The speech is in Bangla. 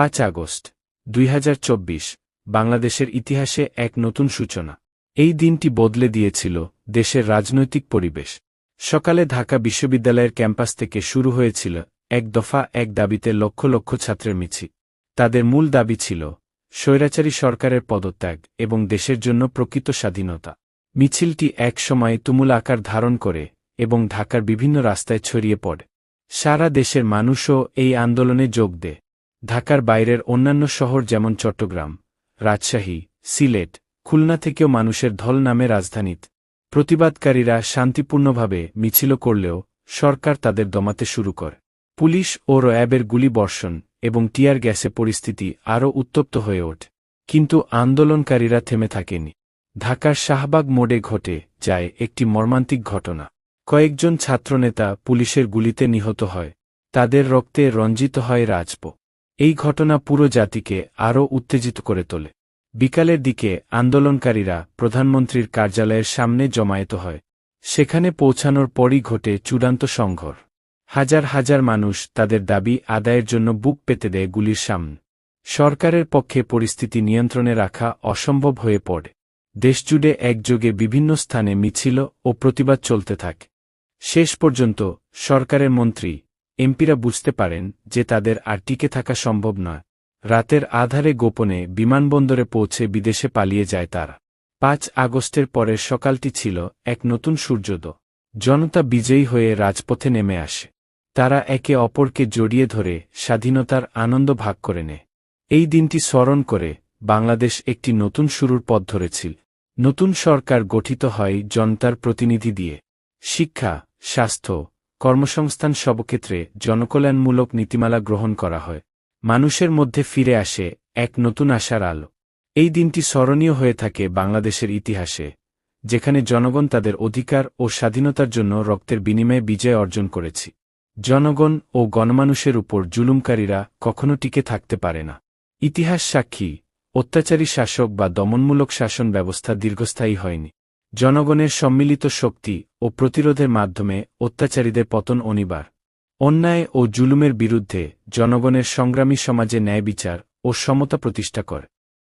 পাঁচ আগস্ট, দুই হাজার চব্বিশ, বাংলাদেশের ইতিহাসে এক নতুন সূচনা। এই দিনটি বদলে দিয়েছিল দেশের রাজনৈতিক পরিবেশ। সকালে ঢাকা বিশ্ববিদ্যালয়ের ক্যাম্পাস থেকে শুরু হয়েছিল এক দফা এক দাবিতে লক্ষ লক্ষ ছাত্রের মিছিল। তাদের মূল দাবি ছিল স্বৈরাচারী সরকারের পদত্যাগ এবং দেশের জন্য প্রকৃত স্বাধীনতা। মিছিলটি এক সময়ে তুমুল আকার ধারণ করে এবং ঢাকার বিভিন্ন রাস্তায় ছড়িয়ে পড়ে। সারা দেশের মানুষও এই আন্দোলনে যোগ দেয়। ঢাকার বাইরের অন্যান্য শহর যেমন চট্টগ্রাম, রাজশাহী, সিলেট, খুলনা থেকেও মানুষের ধল নামে রাজধানীত। প্রতিবাদকারীরা শান্তিপূর্ণভাবে মিছিল করলেও সরকার তাদের দমাতে শুরু করে। পুলিশ ও র‍্যাবের গুলিবর্ষণ এবং টিয়ার গ্যাসে পরিস্থিতি আরও উত্তপ্ত হয়ে ওঠে। কিন্তু আন্দোলনকারীরা থেমে থাকেনি। ঢাকার শাহবাগ মোড়ে ঘটে যায় একটি মর্মান্তিক ঘটনা। কয়েকজন ছাত্রনেতা পুলিশের গুলিতে নিহত হয়। তাদের রক্তে রঞ্জিত হয় রাজপ। এই ঘটনা পুরো জাতিকে আরও উত্তেজিত করে তোলে। বিকালের দিকে আন্দোলনকারীরা প্রধানমন্ত্রীর কার্যালয়ের সামনে জমায়েত হয়। সেখানে পৌঁছানোর পরই ঘটে চূড়ান্ত সংঘর। হাজার হাজার মানুষ তাদের দাবি আদায়ের জন্য বুক পেতে দেয় গুলির সামনে। সরকারের পক্ষে পরিস্থিতি নিয়ন্ত্রণে রাখা অসম্ভব হয়ে পড়ে। দেশজুড়ে একযোগে বিভিন্ন স্থানে মিছিল ও প্রতিবাদ চলতে থাকে। শেষ পর্যন্ত সরকারের মন্ত্রী এমপিরা বুঝতে পারেন যে তাদের আর টিকে থাকা সম্ভব নয়। রাতের আধারে গোপনে বিমানবন্দরে পৌঁছে বিদেশে পালিয়ে যায় তারা। পাঁচ আগস্টের পরের সকালটি ছিল এক নতুন সূর্যোদয়। জনতা বিজয়ী হয়ে রাজপথে নেমে আসে। তারা একে অপরকে জড়িয়ে ধরে স্বাধীনতার আনন্দ ভাগ করে নেয়। এই দিনটি স্মরণ করে বাংলাদেশ একটি নতুন শুরুর পথ ধরেছিল। নতুন সরকার গঠিত হয় জনতার প্রতিনিধি দিয়ে। শিক্ষা, স্বাস্থ্য কর্মসংস্থান সবক্ষেত্রে জনকল্যাণমূলক নীতিমালা গ্রহণ করা হয়। মানুষের মধ্যে ফিরে আসে এক নতুন আশার আলো। এই দিনটি স্মরণীয় হয়ে থাকে বাংলাদেশের ইতিহাসে, যেখানে জনগণ তাদের অধিকার ও স্বাধীনতার জন্য রক্তের বিনিময়ে বিজয় অর্জন করেছি। জনগণ ও গণমানুষের উপর জুলুমকারীরা কখনো টিকে থাকতে পারে না। ইতিহাস সাক্ষী, অত্যাচারী শাসক বা দমনমূলক শাসন ব্যবস্থা দীর্ঘস্থায়ী হয়নি। জনগণের সম্মিলিত শক্তি ও প্রতিরোধের মাধ্যমে অত্যাচারীদের পতন অনিবার। অন্যায় ও জুলুমের বিরুদ্ধে জনগণের সংগ্রামী সমাজে ন্যায় বিচার ও সমতা প্রতিষ্ঠা করে।